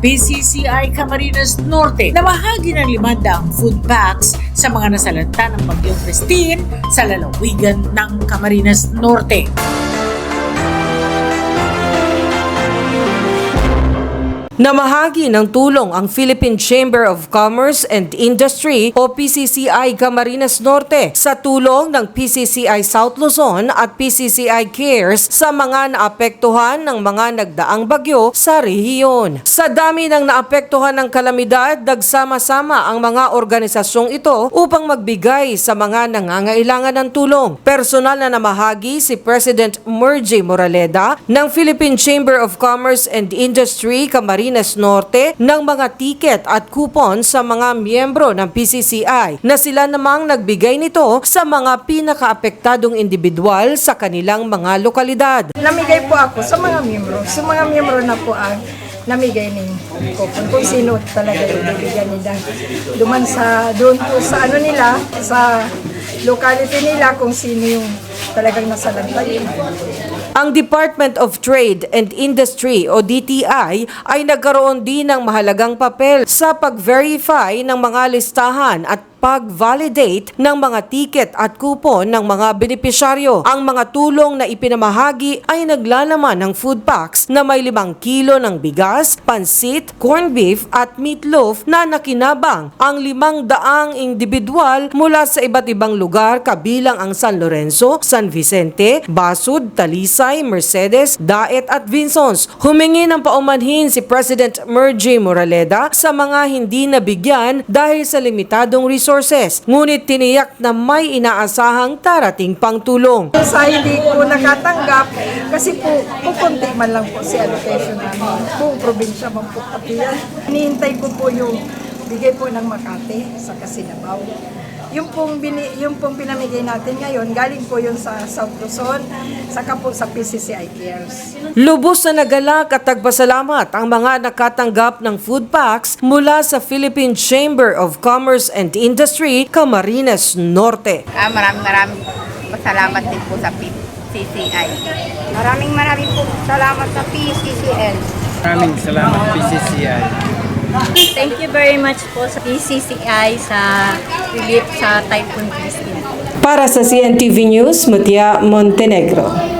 PCCI Camarines Norte na bahagi ng limandang food packs sa mga nasalanta ng Bagyong Christine sa lalawigan ng Camarines Norte. Namahagi ng tulong ang Philippine Chamber of Commerce and Industry o PCCI Camarines Norte sa tulong ng PCCI South Luzon at PCCI CARES sa mga naapektuhan ng mga nagdaang bagyo sa rehiyon. Sa dami ng naapektuhan ng kalamidad, nagsama-sama ang mga organisasyong ito upang magbigay sa mga nangangailangan ng tulong. Personal na namahagi si President Mergy Moraleda ng Philippine Chamber of Commerce and Industry Camarines Norte ng mga tiket at coupon sa mga miyembro ng PCCI na sila namang nagbigay nito sa mga pinakaapektadong individual sa kanilang mga lokalidad. Namigay po ako sa mga miyembro. Sa mga miyembro na po ang namigay ng coupon. Kung sino talaga yung bibigyan nila. Duman sa, doon po sa ano nila, sa locality nila kung sino yung talagang nasalantay. Ang Department of Trade and Industry o DTI ay nagkaroon din ng mahalagang papel sa pag-verify ng mga listahan at pag-validate ng mga ticket at coupon ng mga benepisyaryo. Ang mga tulong na ipinamahagi ay naglalaman ng food packs na may limang kilo ng bigas, pansit, corned beef at meatloaf na nakinabang ang limang daang individual mula sa iba't ibang lugar kabilang ang San Lorenzo, San Vicente, Basud, Talisay, Mercedes, Daet at Vinsons. Humingi ng paumanhin si President Mergy Moraleda sa mga hindi nabigyan dahil sa limitadong resources. Ngunit tiniyak na may inaasahang tarating pang tulong. Sa hindi po nakatanggap, kasi po, pupunti man lang po si allocation namin. Buong probinsya man po pati yan. Ko po yung bigay po ng Makati sa Kasinabaw. Yung pong, bini, yung pong pinamigay natin ngayon, galing po yun sa South Luzon, saka po sa PCCI Cares. Lubos na nagalak at tagpasalamat ang mga nakatanggap ng food packs mula sa Philippine Chamber of Commerce and Industry, Camarines Norte. Ah, maraming maraming salamat din po sa PCCI. Maraming maraming po salamat sa PCCL. Maraming salamat PCCI. Thank you very much po sa PCCI sa relief sa Typhoon Christine. Para sa CNTV News, Mutia Montenegro.